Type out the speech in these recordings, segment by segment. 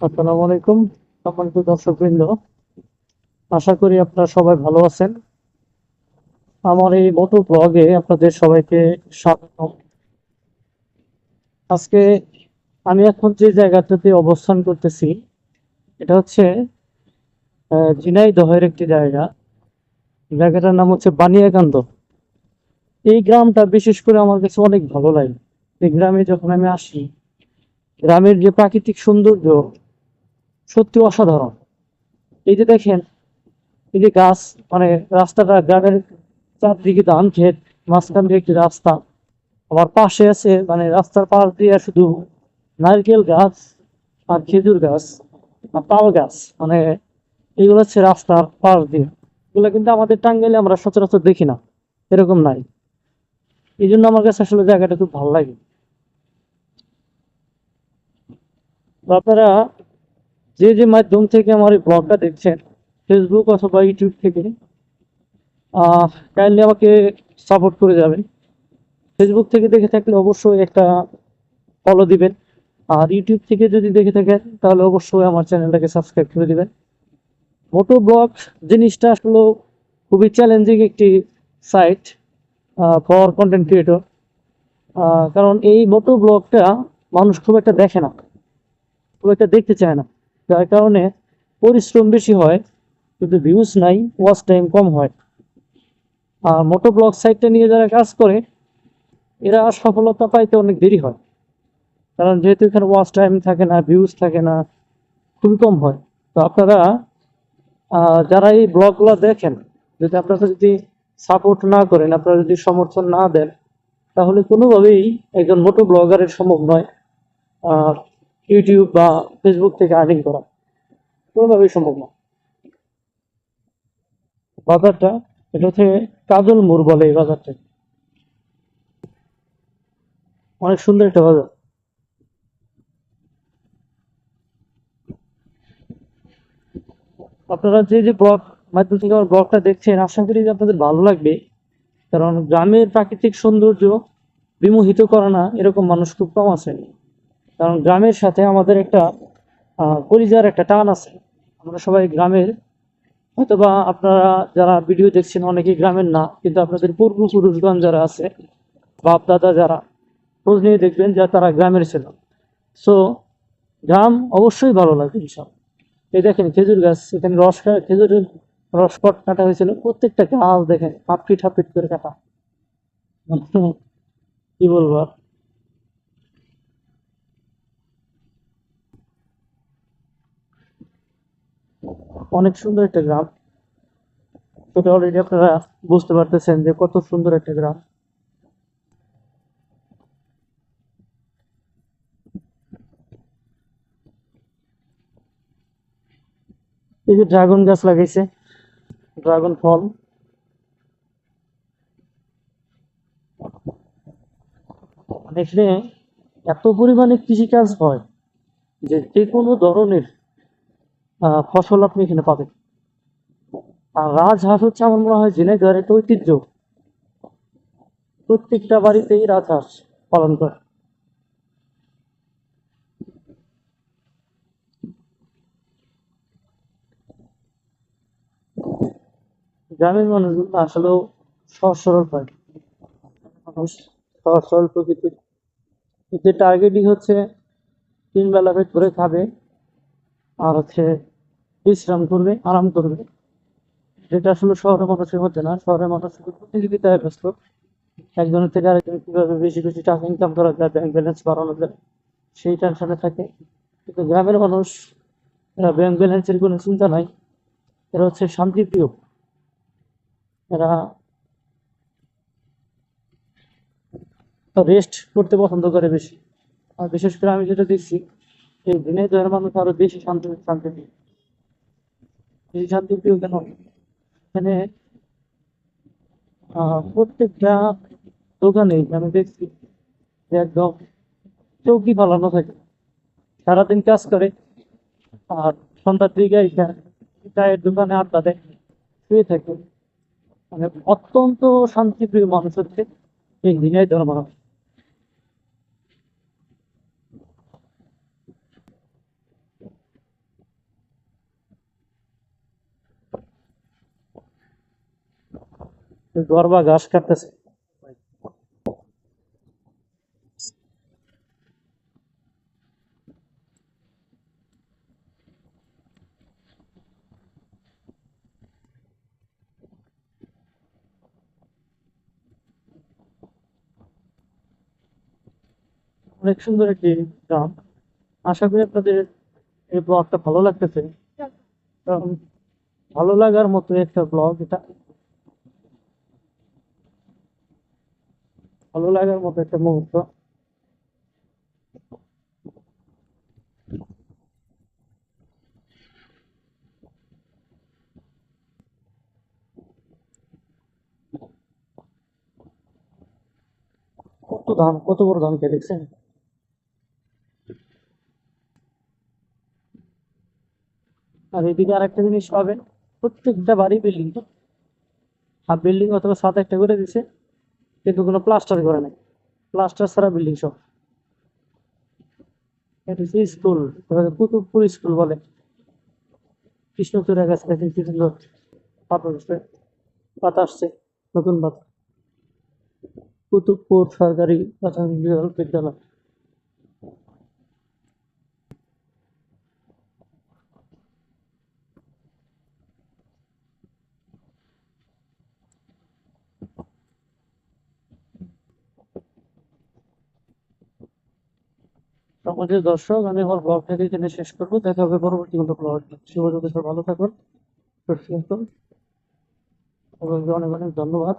আসসালামু আলাইকুম, সম্মানিত দর্শকবৃন্দ। আশা করি আপনারা সবাই ভালো আছেন। আমার এই মোটো ব্লগে আপনাদের সবাইকে স্বাগত আজকে আমি এখন যে জায়গাটাতে অবস্থান করতেছি, এটা হচ্ছে ঝিনাইদহের একটি জায়গা। জায়গাটার নাম হচ্ছে বানিয়াকান্দ। এই গ্রামটা বিশেষ করে আমার কাছে অনেক ভালো লাগে। এই গ্রামে যখন আমি আসি, গ্রামের যে প্রাকৃতিক সৌন্দর্য সত্যি অসাধারণ। এই যে দেখেন, এই যে গাছ মানে রাস্তাটা, গ্রামের চারদিকে ধান ক্ষেত, মাঝখান দিয়ে একটি রাস্তা। আবার পাশে আছে মানে রাস্তার পাশ দিয়ে শুধু নারকেল গাছ আর খেজুর গাছ আর তাল গাছ। মানে এগুলো হচ্ছে রাস্তার পাশ দিয়ে। এগুলো কিন্তু আমাদের টাঙ্গাইলে আমরা সচরাচর দেখি না। এরকম নাই। এই জন্য আমার কাছে আসলে জায়গাটা খুব ভালো লাগে। আপনারা যে যে মাধ্যম থেকে আমার এই ব্লগটা দেখছেন ফেসবুক অথবা ইউটিউব থেকে কাইন্ডলি আমাকে সাপোর্ট করে যাবেন। ফেসবুক থেকে দেখে থাকলে অবশ্যই একটা ফলো দিবেন। আর ইউটিউব থেকে যদি দেখে থাকেন, তাহলে অবশ্যই আমার চ্যানেলটাকে সাবস্ক্রাইব করে দিবেন। মোটো ব্লগ জিনিসটা আসলে খুবই চ্যালেঞ্জিং একটি সাইট ফর কন্টেন্ট ক্রিয়েটর কারণ এই মোটো ব্লগটা মানুষ খুব একটা দেখে না, খুব একটা দেখতে চায় না। যার কারণে পরিশ্রম বেশি হয়, কিন্তু ভিউজ নাই ওয়াচ টাইম কম হয়। আর মোটো ব্লগ সাইটটা নিয়ে যারা কাজ করে, এরা সফলতা পাইতে অনেক দেরি হয়। কারণ যেহেতু এখানে ওয়াচ টাইম থাকে না ভিউজ থাকে না, খুবই কম হয়। তো আপনারা যারা এই ব্লগগুলো দেখেন, যদি আপনারা যদি সাপোর্ট না করেন, আপনারা যদি সমর্থন না দেন, তাহলে কোনোভাবেই একজন মোটো ব্লগারের সম্ভব নয়। আর ইউটিউব বা ফেসবুক থেকে আর্নিং করা, কোনোভাবেই সম্ভব না। বাজারটা, এটা হচ্ছে কাজল মোড় বলে এই বাজারটা। অনেক সুন্দর একটা বাজার। আপনারা যে যে ব্লগ মাধ্যম থেকে আমার ব্লগটা দেখছেন, আশা করি যে আপনাদের ভালো লাগবে। কারণ গ্রামের প্রাকৃতিক সৌন্দর্য বিমোহিত করে না, এরকম মানুষ খুব কম আছে কারণ গ্রামের সাথে আমাদের একটা কলিজার একটা টান আছে। আমরা সবাই গ্রামের। হয়তোবা আপনারা যারা ভিডিও দেখছেন, অনেকেই গ্রামের না, কিন্তু আপনাদের পূর্বপুরুষগণ যারা আছে বাপ দাদা যারা, খোঁজ নিয়ে দেখবেন যে তারা গ্রামের ছিল। সো গ্রাম অবশ্যই ভালো লাগে ইনশাল্লাহ এই দেখেন খেজুর গাছ, এখানে রস খা- খেজুরের রস কট হয়েছিল। প্রত্যেকটা গাছ দেখেন হাফ ফিট হাফ করে কাটা। কি বলব আর? অনেক সুন্দর একটা গ্রাম। সেটা অলরেডি আপনারা বুঝতে পারতেছেন যে কত সুন্দর একটা গ্রাম। এই যে ড্রাগন গাছ লাগাইছে ড্রাগন ফল। এখানে এত পরিমাণে কৃষিকাজ হয় যে যে কোনো ধরনের ফসল আপনি এখানে পাবেন। আর রাজহাঁস হচ্ছে আমার মনে হয় ঝিনাইদহের একটা ঐতিহ্য। প্রত্যেকটা বাড়িতেই রাজহাঁস পালন করে। গ্রামের মানুষগুলো আসলেও সহজ সরল হয়। মানুষ সরল প্রকৃতির। টার্গেটই হচ্ছে তিন বেলা পেট করে খাবে। আর হচ্ছে বিশ্রাম করবে, আরাম করবে। যেটা আসলে শহরের মানুষের মধ্যে না। শহরের মানুষ প্রতিযোগিতায় ব্যস্ত। একজনের থেকে আরেকজন কীভাবে বেশি বেশি টাকা ইনকাম করা যায় ব্যাংক ব্যালেন্স বাড়ানো যায়, সেই টেনশনে থাকে। কিন্তু গ্রামের মানুষ, এরা ব্যাংক ব্যালেন্সের কোনো চিন্তা নাই। এরা হচ্ছে শান্তিপ্রিয়। এরা রেস্ট করতে পছন্দ করে বেশি। আর বিশেষ করে আমি যেটা দেখছি এই ঝিনাইদহের মানুষ আরও বেশি শান্তি শান্তিপ্রিয় বেশি শান্তি শান্তিপ্রিয় কেন? এখানে প্রত্যেকটা দোকানে আমি দেখছি একদম চৌকি ফালানো থাকে। সারাদিন কাজ করে, আর সন্ধ্যার দিকে চায়ের দোকানে আড্ডা দেয়, শুয়ে থাকে। মানে অত্যন্ত শান্তিপ্রিয় মানুষ হচ্ছে এই ঝিনাইদহের মানুষ গরবা ঘাস কাটতেছে। অনেক সুন্দর একটি গ্রাম। আশা করি আপনাদের এই ব্লগটা ভালো লাগতেছে। ভালো লাগার মতো একটা ব্লগ এটা। ভালো লাগার মতো একটা মুহূর্ত। কত ধান, কত বড় ধান খেয়ে দেখছেন? আর এদিকে আরেকটা জিনিস পাবেন, প্রত্যেকটা বাড়ি বিল্ডিং হাফ বিল্ডিং অথবা সাত একটা করে দিছে। কিন্তু কোনো প্লাস্টার করে নাই। প্লাস্টার ছাড়া বিল্ডিং সব। এটা স্কুল কুতুবপুর স্কুল বলে। কৃষ্ণচূড়া গাছ থেকে কি সুন্দর পাতা আসছে। পাতা আসছে, নতুন পাতা। কুতুবপুর সরকারি প্রাথমিক বিদ্যালয়। আমাদের দর্শক, আমি আমার ব্লগটাকে এখানে শেষ করব। দেখা হবে পরবর্তী কোনো ব্লগ শুভযোগ সব ভালো থাকুন, সুস্থ থাকুন। অনেক অনেক ধন্যবাদ।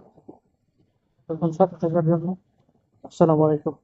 এখন সাথে থাকার জন্য আসসালামু আলাইকুম।